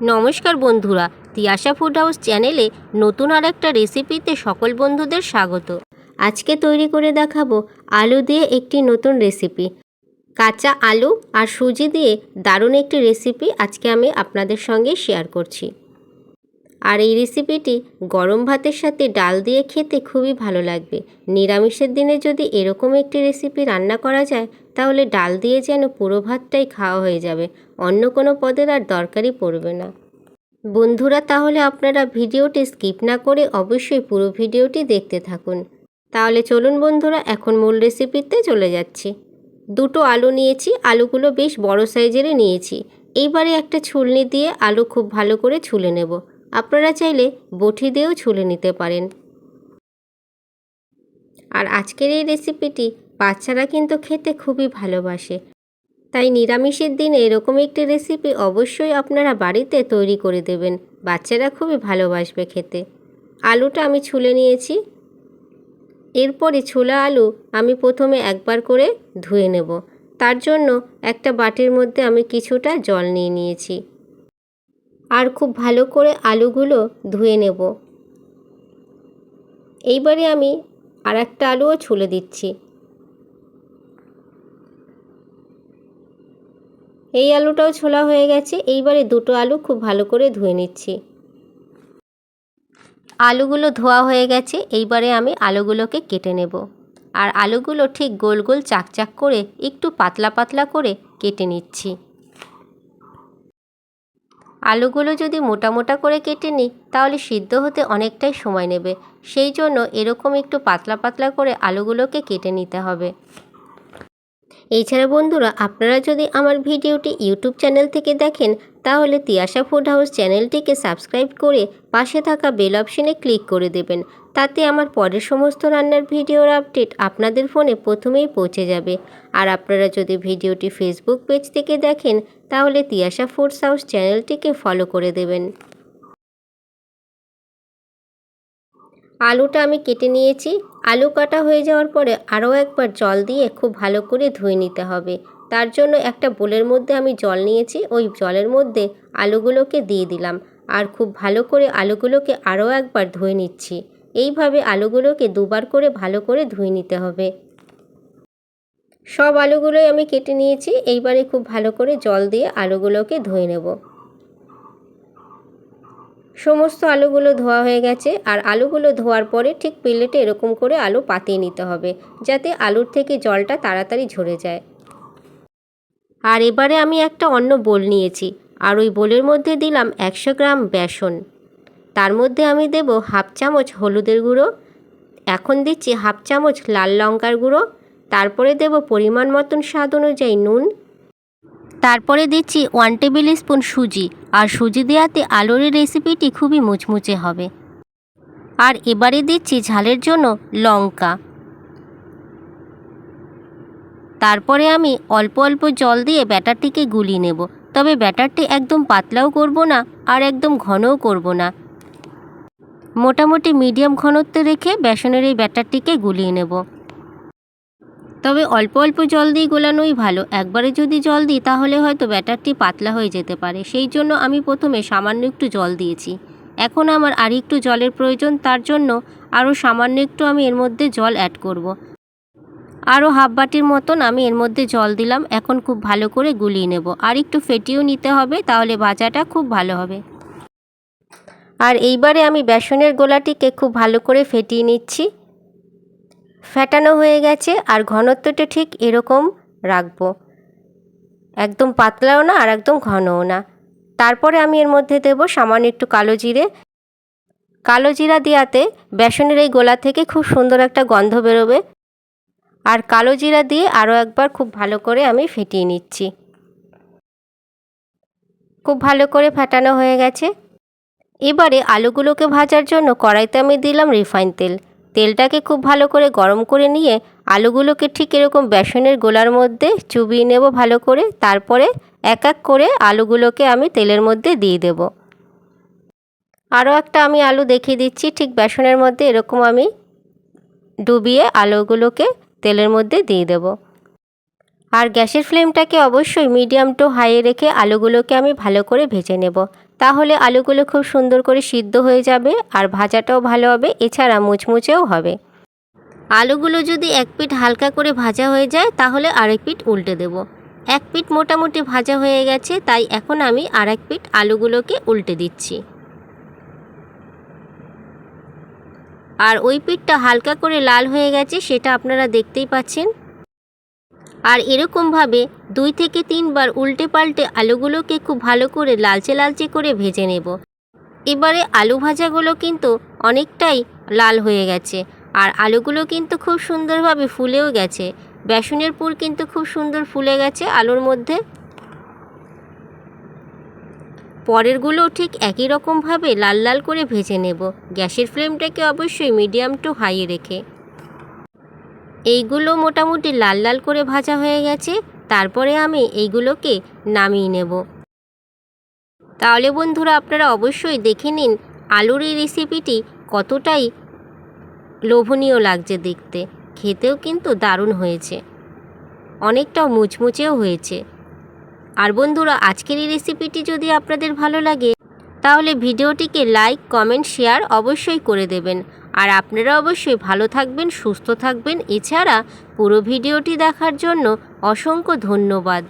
নমস্কার বন্ধুরা, Tiyasha food house চ্যানেলে নতুন আর একটা রেসিপিতে সকল বন্ধুদের স্বাগত। আজকে তৈরি করে দেখাবো আলু দিয়ে একটি নতুন রেসিপি। কাঁচা আলু আর সুজি দিয়ে দারুণ একটি রেসিপি আজকে আমি আপনাদের সঙ্গে শেয়ার করছি। আর এই রেসিপিটি গরম ভাতের সাথে ডাল দিয়ে খেতে খুবই ভালো লাগবে। নিরামিষের দিনে যদি এরকম একটি রেসিপি রান্না করা যায় তাহলে ডাল দিয়ে যেন পুরো ভাতটাই খাওয়া হয়ে যাবে। অন্য কোনো পদের আর দরকারই পড়বে না। বন্ধুরা, তাহলে আপনারা ভিডিওটি স্কিপ না করে অবশ্যই পুরো ভিডিওটি দেখতে থাকুন। তাহলে চলুন বন্ধুরা, এখন মূল রেসিপিতে চলে যাচ্ছি। দুটো আলু নিয়েছি, আলুগুলো বেশ বড় সাইজেরই নিয়েছি। এইবারে একটা ছুলনি দিয়ে আলু খুব ভালো করে ছুলে নেব। আপনারা চাইলে বটি দিয়েও ছুলে নিতে পারেন। আর আজকের এই রেসিপিটি বাচ্চারা কিন্তু খেতে খুবই ভালোবাসে। তাই নিরামিষের দিনে এরকম একটি রেসিপি অবশ্যই আপনারা বাড়িতে তৈরি করে দেবেন। বাচ্চারা খুবই ভালোবাসবে খেতে। আলুটা আমি ছুলে নিয়েছি। এরপরে ছোলা আলু আমি প্রথমে একবার করে ধুয়ে নেব। তার জন্য একটা বাটির মধ্যে আমি কিছুটা জল নিয়ে নিয়েছি। আর খুব ভালো করে আলুগুলো ধুয়ে নেব। এইবারে আমি আর একটা আলুও ছুলে দিচ্ছি। এই আলুটাও ছোলা হয়ে গেছে, এইবারে দুটো আলু খুব ভালো করে ধুয়ে নিচ্ছি। আলুগুলো ধোয়া হয়ে গেছে, এইবারে আমি আলুগুলোকে কেটে নেব। আর আলুগুলো ঠিক গোল গোল চাকচাক করে একটু পাতলা পাতলা করে কেটে নিচ্ছি। আলুগুলো যদি মোটা মোটা করে কেটে নিই, তাহলে সিদ্ধ হতে অনেকটাই সময় নেবে। সেই জন্য এরকম একটু পাতলা পাতলা করে আলুগুলোকে কেটে নিতে হবে। এছাড়া বন্ধুরা, আপনারা যদি আমার ভিডিওটি ইউটিউব চ্যানেল থেকে দেখেন, তাহলে তিয়াশা ফুড হাউস চ্যানেলটিকে সাবস্ক্রাইব করে পাশে থাকা বেল অপশনে ক্লিক করে দেবেন। তাতে আমার পরের সমস্ত রান্নার ভিডিওর আপডেট আপনাদের ফোনে প্রথমেই পৌঁছে যাবে। আর আপনারা যদি ভিডিওটি ফেসবুক পেজ থেকে দেখেন, তাহলে তিয়াশা ফুডস হাউস চ্যানেলটিকে ফলো করে দেবেন। আলুটা আমি কেটে নিয়েছি। আলু কাটা হয়ে যাওয়ার পরে আরও একবার জল দিয়ে খুব ভালো করে ধুয়ে নিতে হবে। তার জন্য একটা বোলের মধ্যে আমি জল নিয়েছি। ওই জলের মধ্যে আলুগুলোকে দিয়ে দিলাম। আর খুব ভালো করে আলুগুলোকে আরও একবার ধুয়ে নিচ্ছি। এইভাবে আলুগুলোকে দুবার করে ভালো করে ধুয়ে নিতে হবে। সব আলুগুলোই আমি কেটে নিয়েছি। এইবারে খুব ভালো করে জল দিয়ে আলুগুলোকে ধুয়ে নেব। সমস্ত আলুগুলো ধোয়া হয়ে গেছে আর আলুগুলো ধোয়ার পরে ঠিক প্লেটে এরকম করে আলু পাতিয়ে নিতে হবে যাতে আলুর থেকে জলটা তাড়াতাড়ি ঝরে যায়। আর এবারে আমি একটা অন্য বোল নিয়েছি আর ওই বোলের মধ্যে দিলাম একশো গ্রাম বেসন। তার মধ্যে আমি দেব হাফ চামচ হলুদের গুঁড়ো, এখন দিচ্ছি হাফ চামচ লাল লঙ্কার গুঁড়ো, তারপরে দেব পরিমাণ মতন স্বাদ অনুযায়ী নুন তারপরে দিচ্ছি ওয়ান টেবিল স্পুন সুজি। আর সুজি দেওয়াতে আলুর রেসিপিটি খুবই মুচমুচে হবে। আর এবারে দিচ্ছি ঝালের জন্য লঙ্কা। তারপরে আমি অল্প অল্প জল দিয়ে ব্যাটারটিকে গুলিয়ে নেব। তবে ব্যাটারটি একদম পাতলাও করব না আর একদম ঘনও করব না। মোটামুটি মিডিয়াম ঘনত্বে রেখে বেসনের এই ব্যাটারটিকে গুলিয়ে নেব। তবে অল্প অল্প জল দিয়ে গোলানোই ভালো। একবারে যদি জল দিই, তাহলে হয়তো ব্যাটারটি পাতলা হয়ে যেতে পারে। সেই জন্য আমি প্রথমে সামান্য একটু জল দিয়েছি। এখন আমার আর একটু জলের প্রয়োজন, তার জন্য আরও সামান্য একটু আমি এর মধ্যে জল অ্যাড করব। আরও হাফ বাটির মতন আমি এর মধ্যে জল দিলাম। এখন খুব ভালো করে গুলিয়ে নেব। আর একটু ফেটিয়েও নিতে হবে, তাহলে ভাজাটা খুব ভালো হবে। আর এইবারে আমি বেসনের গোলাটিকে খুব ভালো করে ফেটিয়ে নিচ্ছি। ফ্যাটানো হয়ে গেছে আর ঘনত্বটা ঠিক এরকম রাখব। একদম পাতলাও না আর একদম ঘনও না। তারপরে আমি এর মধ্যে দেব সামান্য একটু কালো জিরে। কালো জিরা দেওয়াতে বেসনের এই গোলা থেকে খুব সুন্দর একটা গন্ধ বেরোবে। আর কালো জিরা দিয়ে আরও একবার খুব ভালো করে আমি ফেটিয়ে নিচ্ছি। খুব ভালো করে ফেটানো হয়ে গেছে। এবারে আলুগুলোকে ভাজার জন্য কড়াইতে আমি দিলাম রিফাইন তেল। তেলটাকে খুব ভালো করে গরম করে নিয়ে আলুগুলোকে ঠিক এরকম বেসনের গোলার মধ্যে চুবিয়ে নেব ভালো করে। তারপরে এক এক করে আলুগুলোকে আমি তেলের মধ্যে দিয়ে দেব। আরও একটা আমি আলু দেখিয়ে দিচ্ছি। ঠিক বেসনের মধ্যে এরকম আমি ডুবিয়ে আলুগুলোকে তেলের মধ্যে দিয়ে দেব। আর গ্যাসের ফ্লেমটাকে অবশ্যই মিডিয়াম টু হাইয়ে রেখে আলুগুলোকে আমি ভালো করে ভেজে নেব। তাহলে আলুগুলো খুব সুন্দর করে সিদ্ধ হয়ে যাবে আর ভাজাটাও ভালো হবে, এছাড়া মুচমুচেও হবে। আলুগুলো যদি এক পিঠ হালকা করে ভাজা হয়ে যায়, তাহলে আরেক পিঠ উল্টে দেব। এক পিঠ মোটামুটি ভাজা হয়ে গেছে, তাই এখন আমি আরেক পিঠ আলুগুলোকে উল্টে দিচ্ছি। আর ওই পিঠটা হালকা করে লাল হয়ে গেছে, সেটা আপনারা দেখতেই পাচ্ছেন। আর এরকমভাবে দুই থেকে তিনবার উল্টে পাল্টে আলুগুলোকে খুব ভালো করে লালচে লালচে করে ভেজে নেব। এবারে আলু ভাজাগুলো কিন্তু অনেকটাই লাল হয়ে গেছে আর আলুগুলো কিন্তু খুব সুন্দরভাবে ফুলেও গেছে। বেসনের পুর কিন্তু খুব সুন্দর ফুলে গেছে আলুর মধ্যে। পরেরগুলোও ঠিক একই রকমভাবে লাল লাল করে ভেজে নেব। গ্যাসের ফ্লেমটাকে অবশ্যই মিডিয়াম টু হাইয়ে রেখে। এইগুলো মোটামুটি লাল লাল করে ভাজা হয়ে গেছে, তারপরে আমি এইগুলোকে নামিয়ে নেব। তাহলে বন্ধুরা, আপনারা অবশ্যই দেখে নিন আলুর এই রেসিপিটি কতটাই লোভনীয় লাগছে দেখতে। খেতেও কিন্তু দারুণ হয়েছে। অনেকটাও মুচমুচেও হয়েছে। আর বন্ধুরা, আজকের এই রেসিপিটি যদি আপনাদের ভালো লাগে, তাহলে ভিডিওটিকে লাইক কমেন্ট শেয়ার অবশ্যই করে দেবেন। আর আপনারা অবশ্যই ভালো থাকবেন সুস্থ থাকবেন। এছাড়া পুরো ভিডিওটি দেখার জন্য অসংখ্য ধন্যবাদ।